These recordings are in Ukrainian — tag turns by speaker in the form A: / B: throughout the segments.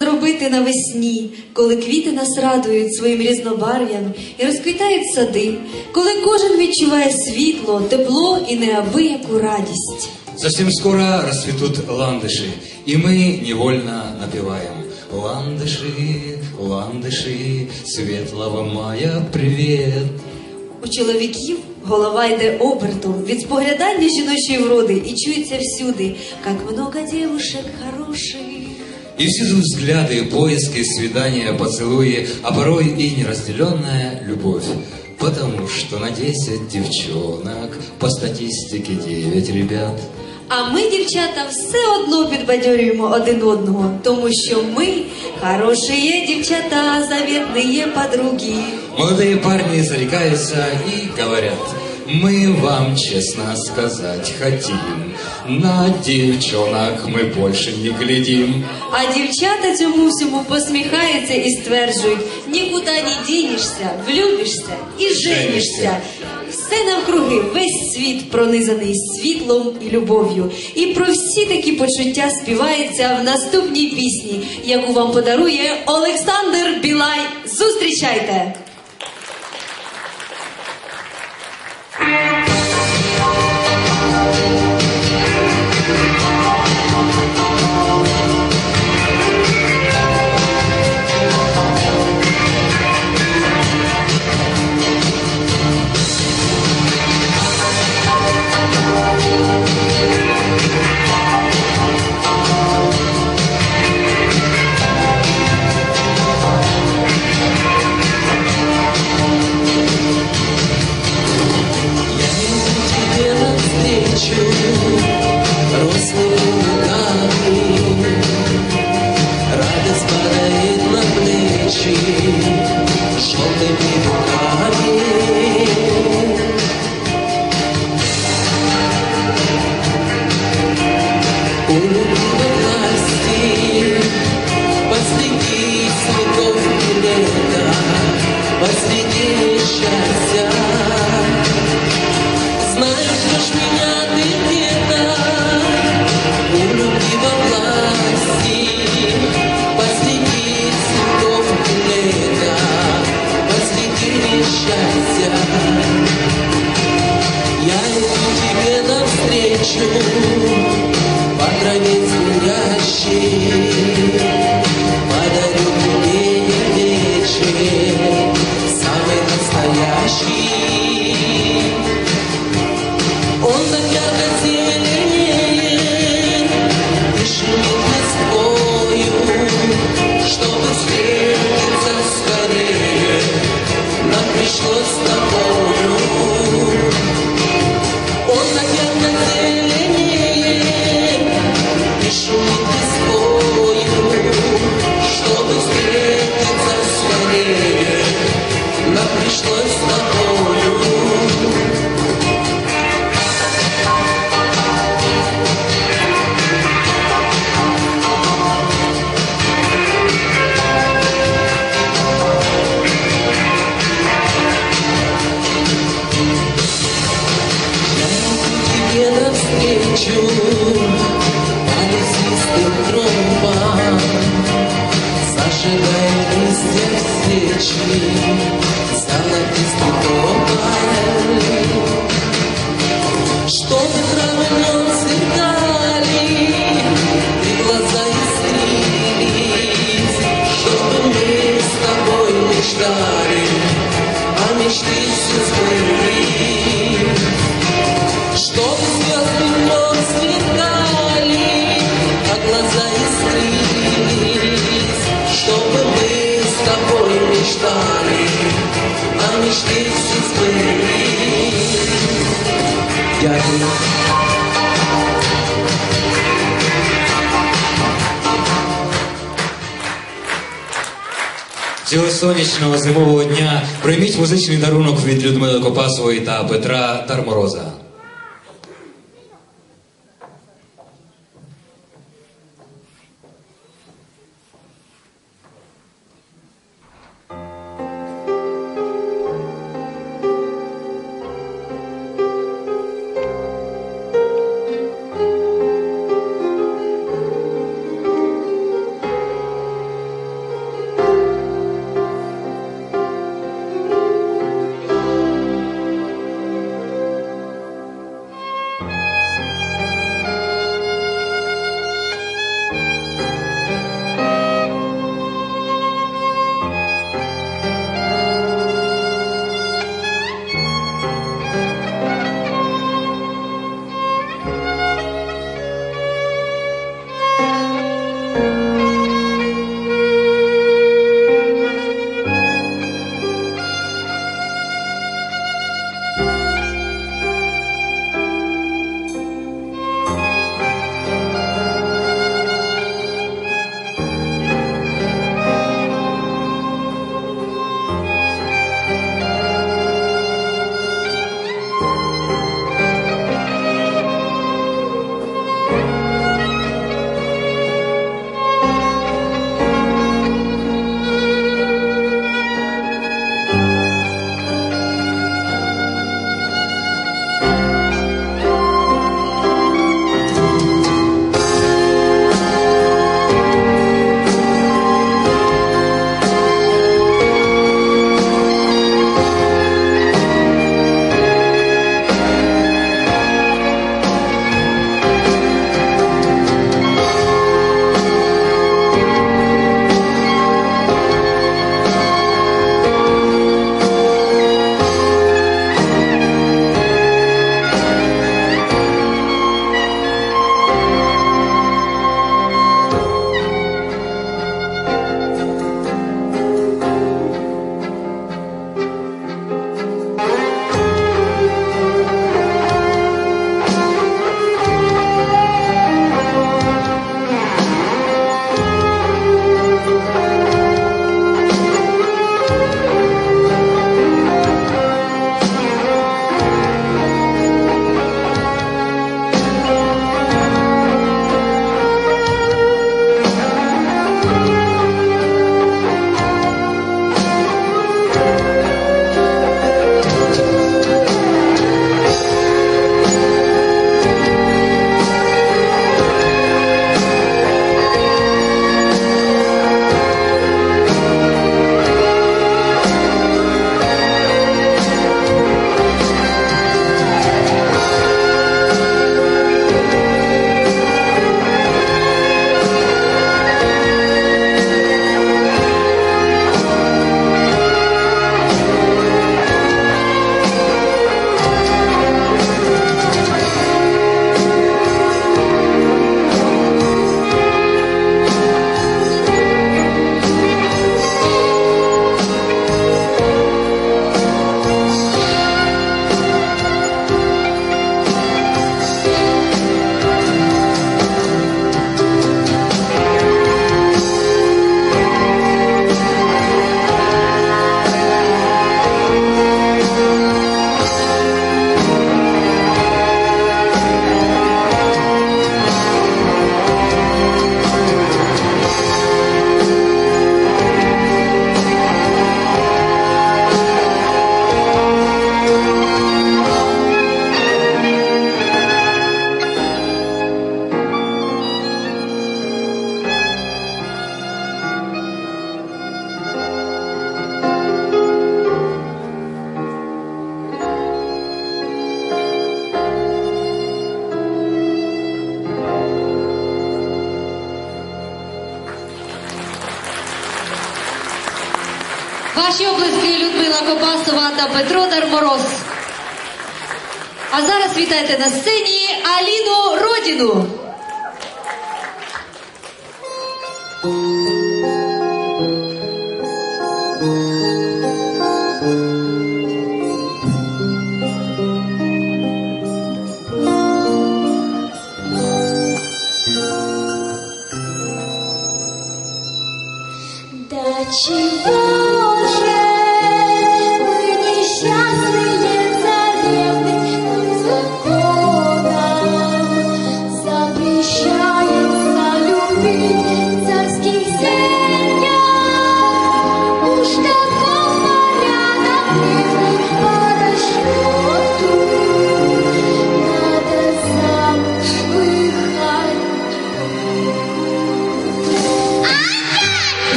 A: зробити навесні, коли квіти нас радують своїм різнобарв'ям і розквітають сади, коли кожен відчуває світло, тепло і неабияку радість.
B: Совсем скоро расцветут ландыши, и мы невольно напеваем. Ландыши, ландыши, светлого мая привет.
A: У чоловіків голова йде обертом від споглядання жіночої вроди і чується всюди, як много девушек хороших.
B: И всюду взгляды, поиски, свидания, поцелуи, а порой и неразделенная любовь. Потому что на 10 девчонок по статистике 9 ребят.
A: А ми, дівчата, все одно підбадьорюємо один одного, тому що ми хороші дівчата, завітні подруги.
B: Молодые парни зарекаются и говорят, мы вам честно сказать хотим, на девчонок мы больше не глядим.
A: А дівчата цьому всьому посміхаються і стверджують: нікуди не дінешся, влюбишся і женишся. Все навкруги, весь світ пронизаний світлом і любов'ю. І про всі такі почуття співається в наступній пісні, яку вам подарує Олександр Білай. Зустрічайте!
C: Нам з тобою зажигая листья Дякую.
B: Цього сонячного зимового дня прийміть музичний дарунок від Людмили Копасової та Петра Тармороза.
D: Ваші облиски Людмила Копасова та Петро Дармороз. А зараз вітайте на сцені Аліну Родіну.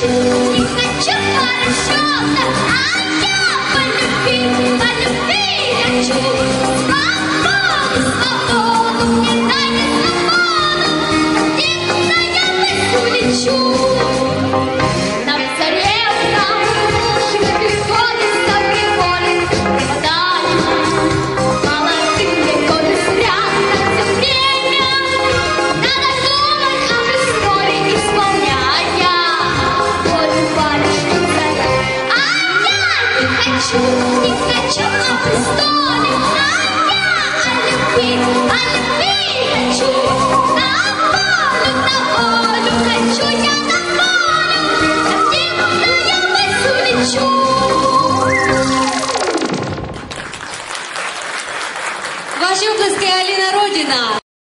E: По расчетам, а